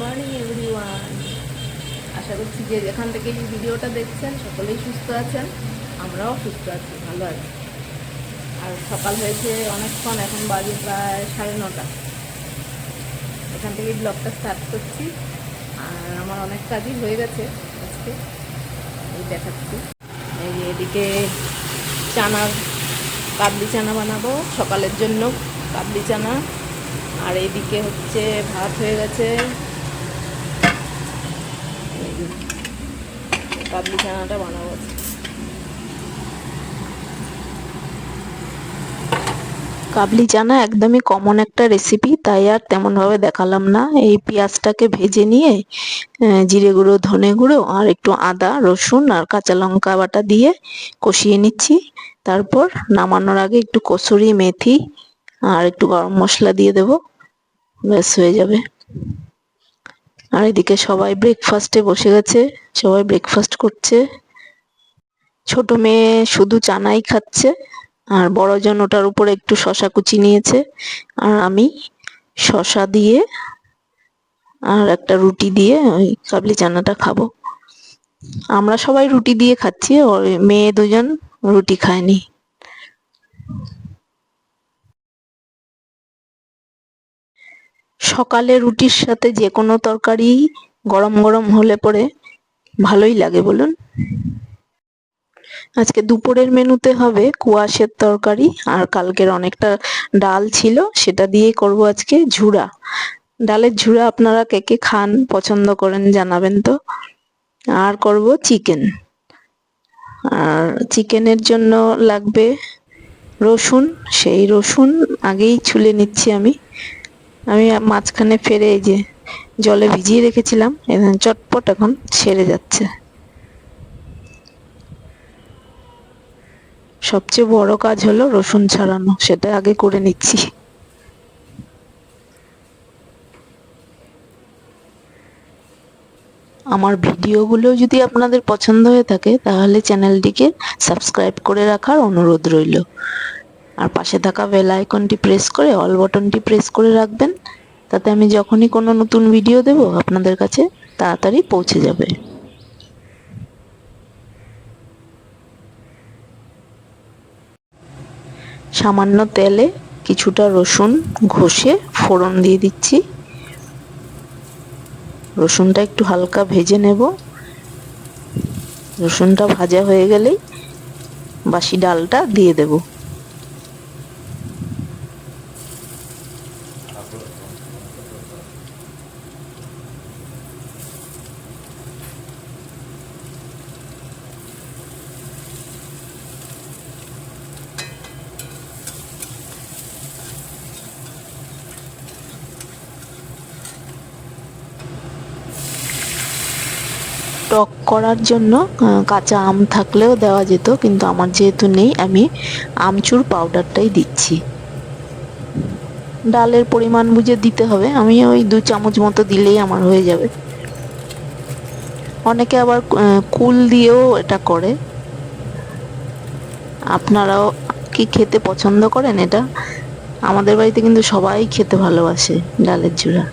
Morning everyone আশা করছি যে যেখান থেকে এই ভিডিওটা দেখছেন, সকলেই সুস্থ আছেন। আমরাও সুস্থ আছি, ভালো আছি। আর সকাল হয়েছে অনেকক্ষণ, এখন বাজে প্রায় সাড়ে নটা। এখান থেকে ব্লগটা স্টার্ট করছি। আর আমার অনেক কাজই হয়ে গেছে আজকে। এই দেখাচ্ছি। এই এদিকে চানার কাবলি চানা বানাবো, সকালের জন্য কাবলি চানা। আর এইদিকে হচ্ছে ভাত হয়ে গেছে এই যে, কাবলি চানাটা বানাবো। কাবলি চানা একদমই কমন একটা রেসিপি তাই আর তেমনভাবে দেখালাম না। এই পেঁয়াজটাকে ভেজে নিয়ে জিরে গুঁড়ো, ধনে গুঁড়ো আর একটু আদা, রসুন আর কাঁচা লঙ্কা বাটা দিয়ে কষিয়ে নিচ্ছি। তারপর নামানোর আগে একটু কসুরি মেথি আর একটু গরম মশলা দিয়ে দেব। ব্যাস, হয়ে যাবে। আর এদিকে সবাই ব্রেকফাস্টে বসে গেছে, সবাই ব্রেকফাস্ট করছে। ছোট মেয়ে শুধু চানাই খাচ্ছে, আর বড়জন ওটার উপরে একটু শশা কুচি নিয়েছে। আর আমি শশা দিয়ে আর একটা রুটি দিয়ে ওই কাবলি চানাটা খাব। আমরা সবাই রুটি দিয়ে খাচ্ছি ওর মেয়ে দুজন রুটি খায়নি। সকালে রুটির সাথে যে কোনো তরকারি গরম গরম হলে পরে ভালোই লাগে, বলুন। আজকে দুপুরের মেনুতে হবে কুয়াশের তরকারি, আর কালকের অনেকটা ডাল ছিল, সেটা দিয়ে করব আজকে ঝুরা ডালের ঝুরা আপনারা কে কে খান, পছন্দ করেন জানাবেন তো। আর করব চিকেন। আর চিকেনের জন্য লাগবে রসুন, সেই রসুন আগেই ছুলে নিচ্ছি আমি। আমি মাঝখানে ফেরে এই যে জলে ভিজিয়ে রেখেছিলাম, এখন চটপট এখন ছেড়ে যাচ্ছে। সবচেয়ে বড় কাজ হলো রসুন ছাড়ানো, সেটা আগে করে নিচ্ছি। আমার ভিডিওগুলো যদি আপনাদের পছন্দ হয়ে থাকে, তাহলে চ্যানেলটিকে সাবস্ক্রাইব করে রাখার অনুরোধ রইল। আর পাশে থাকা বেল আইকনটি প্রেস করে অল বটনটি প্রেস করে রাখবেন। তাতে আমি যখনই কোনো নতুন ভিডিও দেব, আপনাদের কাছে তাড়াতাড়ি পৌঁছে যাবে। সামান্য তেলে কিছুটা রসুন ঘষে ফোড়ন দিয়ে দিচ্ছি। রসুনটা একটু হালকা ভেজে নেব। রসুনটা ভাজা হয়ে গেলেই বাসি ডালটা দিয়ে দেব। টক করার জন্য কাঁচা আম থাকলেও দেওয়া যেত, কিন্তু আমার যেহেতু নেই, আমি আমচুর পাউডারটাই দিচ্ছি। ডালের পরিমাণ বুঝে দিতে হবে। আমি ওই দু চামচ মতো দিলেই আমার হয়ে যাবে। অনেকে আবার কুল দিয়েও এটা করে। আপনারাও কি খেতে পছন্দ করেন এটা? আমাদের বাড়িতে কিন্তু সবাই খেতে ভালোবাসে ডালের ঝুড়া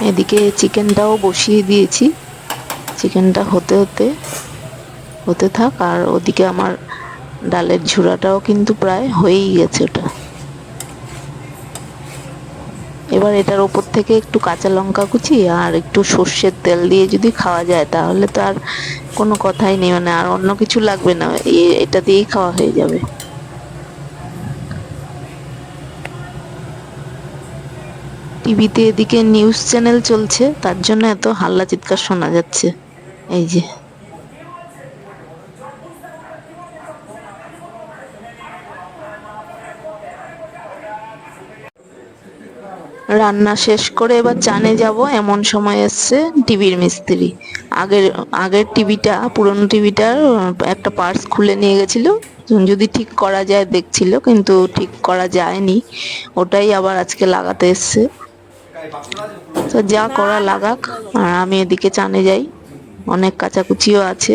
এদিকে চিকেনটাও বসিয়ে দিয়েছি। চিকেনটা হতে হতে হতে থাক। আর ওদিকে আমার ডালের ঝুড়াটাও কিন্তু প্রায় হয়েই গেছে ওটা। এবার এটার ওপর থেকে একটু কাঁচা লঙ্কা কুচি আর একটু সর্ষের তেল দিয়ে যদি খাওয়া যায়, তাহলে তো আর কোনো কথাই নেই। মানে আর অন্য কিছু লাগবে না। এটা দিয়েই খাওয়া হয়ে যাবে। টিভিতে এদিকে নিউজ চ্যানেল চলছে, তার জন্য এত হাল্লা চিৎকার শোনা যাচ্ছে। এই যে। রান্না শেষ করে এবার চানে যাব, এমন সময় এসছে টিভির মিস্ত্রি। আগের আগের টিভিটা, পুরনো টিভিটার একটা পার্টস খুলে নিয়ে গেছিল। যদি ঠিক করা যায় দেখছিল, কিন্তু ঠিক করা যায়নি। ওটাই আবার আজকে লাগাতে এসছে। তো যা করা লাগাক আর আমি এদিকে চানে যাই। অনেক কাচাকুচিও আছে।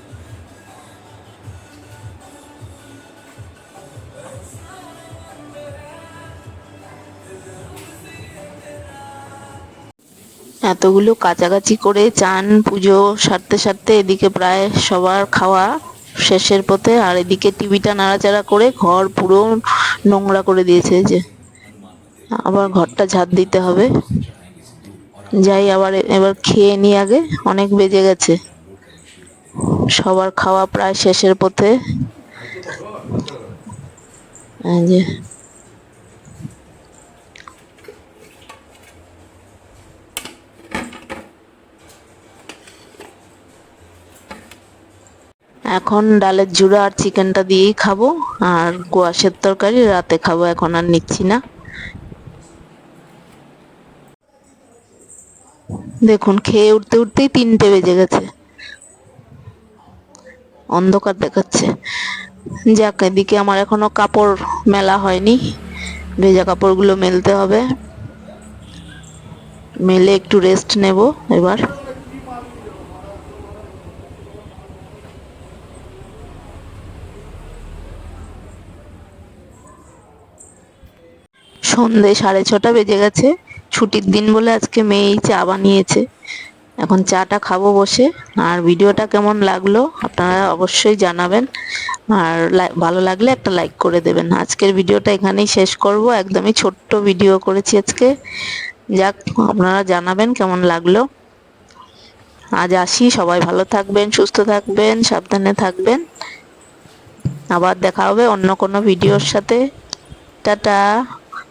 এতগুলো কাছাকাছি করে চান, পুজো সারতে সারতে এদিকে প্রায় সবার খাওয়া শেষের পথে, আর এদিকে টিভিটা নাড়াচাড়া করে ঘর পুরো নোংরা করে দিয়েছে যে। আবার ঘরটা ঝাড় দিতে হবে। যাই, আবার এবার খেয়ে নি আগে, অনেক বেজে গেছে। সবার খাওয়া প্রায় শেষের পথে। যে। এখন ডালের জুড়া আর চিকেনটা দিয়েই খাব, আর কোয়াশের তরকারি রাতে খাব, এখন আর নিচ্ছি না। দেখুন, খেয়ে উঠতে উঠতেই তিনটে বেজে গেছে। অন্ধকার দেখাচ্ছে। যাক, এদিকে আমার এখনও কাপড় মেলা হয়নি। ভেজা কাপড়গুলো মেলতে হবে। মেলে একটু রেস্ট নেব এবার। সন্ধে সাড়ে ছটা বেজে গেছে। ছুটির দিন বলে আজকে মেয়েই চা বানিয়েছে। এখন চাটা খাব বসে। আর ভিডিওটা কেমন লাগল আপনারা অবশ্যই জানাবেন। আর ভালো লাগলে একটা লাইক করে দেবেন। আজকের ভিডিওটা এখানেই শেষ করব। একদমই ছোট্ট ভিডিও করেছি আজকে। যাক, আপনারা জানাবেন কেমন লাগল। আজ আসি। সবাই ভালো থাকবেন, সুস্থ থাকবেন, সাবধানে থাকবেন। আবার দেখা হবে অন্য কোনো ভিডিওর সাথে। টাটা।